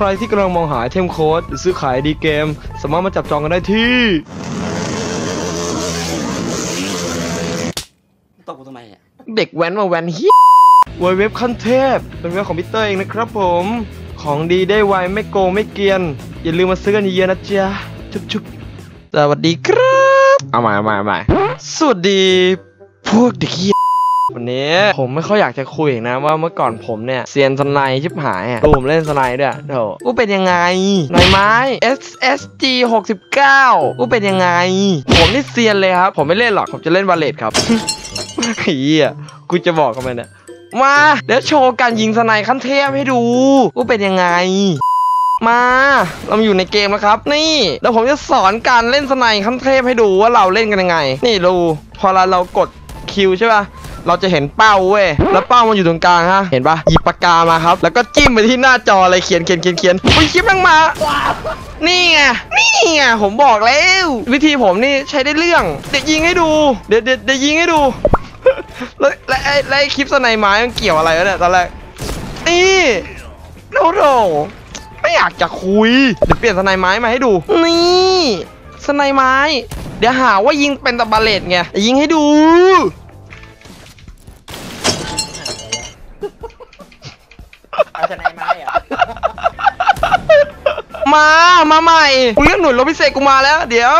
ใครที่กำลังมองหาไอเทมโค้ดหรือซื้อขายดีเกม สามารถมาจับจองกันได้ที่ตบกูทำไมอะเด็กแว้นมาแว้นเฮียเว็บขั้นเทพ เป็นเว็บของพีเตอร์เองนะครับผม ของดีได้ไวไม่โกงไม่เกรียน อย่าลืมมาซื้อกันเยอะๆนะจ๊ะ ชุบชุบ สวัสดีครับ เอาใหม่เอาใหม่เอาใหม่สวัสดีพวกเด็กเฮียวันนี้ผมไม่ค่อยอยากจะคุยนะว่าเมื่อก่อนผมเนี่ยเซียนสไนด์ชิบหายอะดูผมเล่นสไนด์ด้วยโถกูเป็นยังไงหน่อยไม้ SSG 69กูเป็นยังไง ผมนี่เซียนเลยครับ ผมไม่เล่นหรอก ผมจะเล่นบาเลตครับเฮียกูจะบอกกันไปเนี่ยมา เดี๋ยวโชว์การยิงสไนขั้นเทพให้ดูว่าเป็นยังไง มาเราอยู่ในเกมแล้วครับ นี่เดี๋ยวผมจะสอนการเล่นสไนขั้นเทพให้ดูว่าเราเล่นกันยังไง นี่ดูพอเราเรากดคิวใช่ป่ะเราจะเห็นเป้าเว้ย แล้วเป้ามันอยู่ตรงกลางฮะ เห็นปะหยิบปากกามาครับ แล้วก็จิ้มไปที่หน้าจอเลยเขียนเขียนเขียนเขียนอุ้ยคลิปแม่งมา นี่ไง นี่ไง ผมบอกแล้ว วิธีผมนี่ใช้ได้เรื่อง เดี๋ยวยิงให้ดู เดี๋ยวเดี๋ยวเดี๋ยวยิงให้ดู แล้วแล้วไอ้แล้วไอ้คลิปสไนไม้มันเกี่ยวอะไรวะเนี่ยตอนแรก นี่โอ้โห ไม่อยากจะคุย เดี๋ยวเปลี่ยนสไนไม้มาให้ดู นี่สไนไม้ เดี๋ยวหาว่ายิงเป็นตะบาเลตไงเดี๋ยวยิงให้ดูเอาชนะไม้เหรอมา มาใหม่กูเรียกหน่วยรบพิเศษกูมาแล้ว เดี๋ยว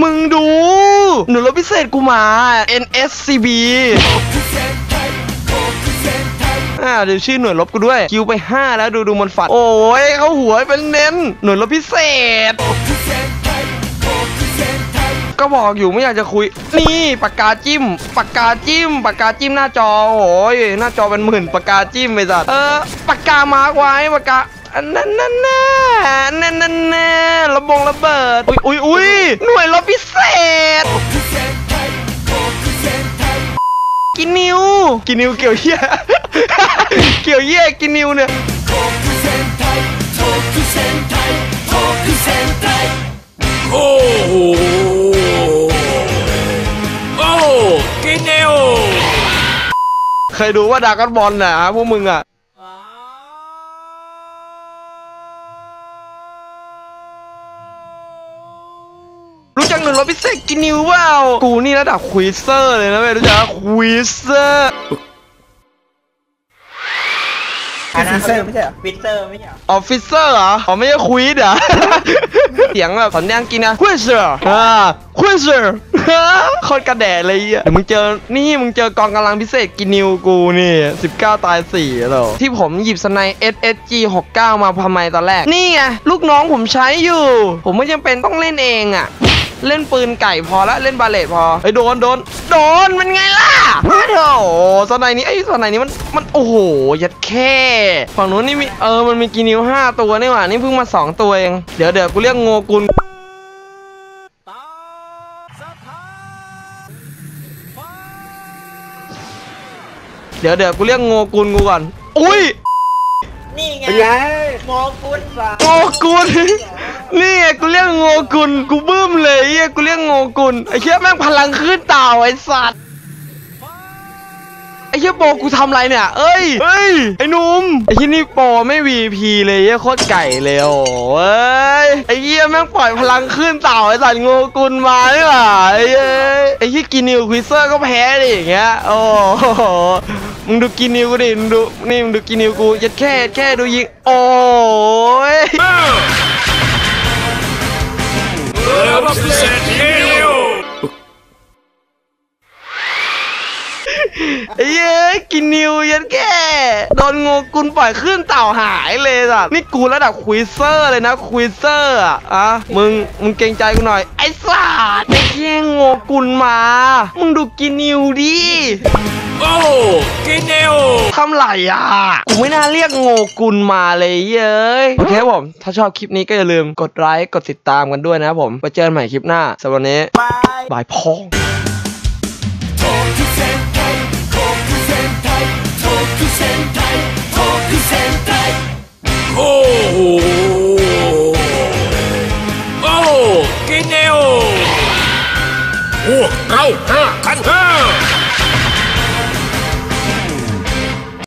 มึงดู หน่วยรบพิเศษกูมา NSCB อ่าเดี๋ยวชื่อหน่วยรบกูด้วย คิวไป 5 แล้วดูดูมันฝัด โอ้ยเขาหัวเป็นเน้น หน่วยรบพิเศษ ก็บอกอยู่ไม่อยากจะคุย นี่ปากกาจิ้ม ปากกาจิ้ม ปากกาจิ้มหน้าจอ โอ้ยหน้าจอเป็นหมื่นปากกาจิ้มไปสัตว์เออปากกามาร์กไว้ปากกา อันนั่นนั่นแน่นั่นนั่นแน่ระบงระเบิด อุ้ยอุ้ยอุ้ยหน่วยรบพิเศษ กินนิว กินนิวเกี่ยวเหี้ย เกี่ยวเหี้ยกินนิวเนี่ยโอ้โหโอ้กินเนวเคยดูว่าดรากอนบอลน่ะฮะพวกมึงอะ รู้จัก หนึ่งรถพิเศษกินนิวเปล่ากูนี่ระดับควีเซอร์เลยนะเว้ยรู้จักควีเซอร์อันนั้นเซอร์ไม่ใช่เหรอฟิตเซอร์ไม่ใช่เหรอออฟฟิเซอร์เหรออ๋อไม่ใช่ควีดเหรอ เสียงแบบสัญญาณกินนะควีเซอร์อ่าควีเซอร์โคตรกระแดะเลยอะเดี๋ยวมึงเจอ นี่มึงเจอกองกำลังพิเศษกินนิวกูนี่ 19 ตาย4แล้วที่ผมหยิบสไน SSG 69 มาทำไมตอนแรก นี่ไงลูกน้องผมใช้อยู่ ผมไม่จำเป็นต้องเล่นเองอะ เล่นปืนไก่พอละเล่นบาเลตพอไอ้โดนโดนโดนมันไงล่ะโอ้โหสไนนี้ไอ้สไนนี้มันมันโอ้โหยัดแค่ฝั่งนู้นนี่มีเออมันมีกีนิวห้าตัวนี่หว่านี่เพิ่งมาสองตัวเองเดี๋ยวเดี๋ยวกูเรียกโงกุลเดี๋ยวเดี๋ยวกูเรียกโงกุลกูก่อนอุ้ย นี่ไงเป็นไงโมกุลสาโงกุลนี่ไงกูเรียกโงกุลกูบึ้มเลยไอ้เหี้ยกูเรียกโงกุลไอ้เหี้ยแม่งพลังขึ้นเต่าไอ้สัตว์ไอ้เหี้ยโปกูทำไรเนี่ย เอ้ยเอ้ย ไอ้หนุ่ม ไอ้ที่นี่โปไม่ VP เลยไอ้เหี้ยโคตรไก่เลยโอ้เอ้ย ไอ้เหี้ยแม่งปล่อยพลังขึ้นเต่าไอ้สัตว์โงกุลมานี่หว่าไอ้เอ้ยไอ้ที่กินนิวควิเซอร์ก็แพ้ดิอย่างเงี้ย โอ้โห มึงดูกินนิวกูดิมึงดูนี่มึงดูกินนิวกูยัดแค่แค่ดูยิงโอ้ยร้อยเปอร์เซ็วไอ้ย้กินนิวยันแก่โดนงูกุลปล่อยขึ้นเต่าหายเลยสัตว์นี่กูระดับควีเซอร์เลยนะควีเซอร์อะอะมึงมึงเกรงใจกูหน่อยไอ้สัตว์ไอ้แย่งงูกุลมา มึงดูกินนิวดิ โอ้กินเนลทำไรอะกูไม่น่าเรียกโงกุลมาเลยเย้ยโอเคผม ถ้าชอบคลิปนี้ก็อย่าลืมกดไลค์กดติดตามกันด้วยนะครับผม ไปเจอกันใหม่คลิปหน้าสำหรับวันนี้บายบายพ่อโอ้โหโอ้กินเนลพวกเราห้าคันห้า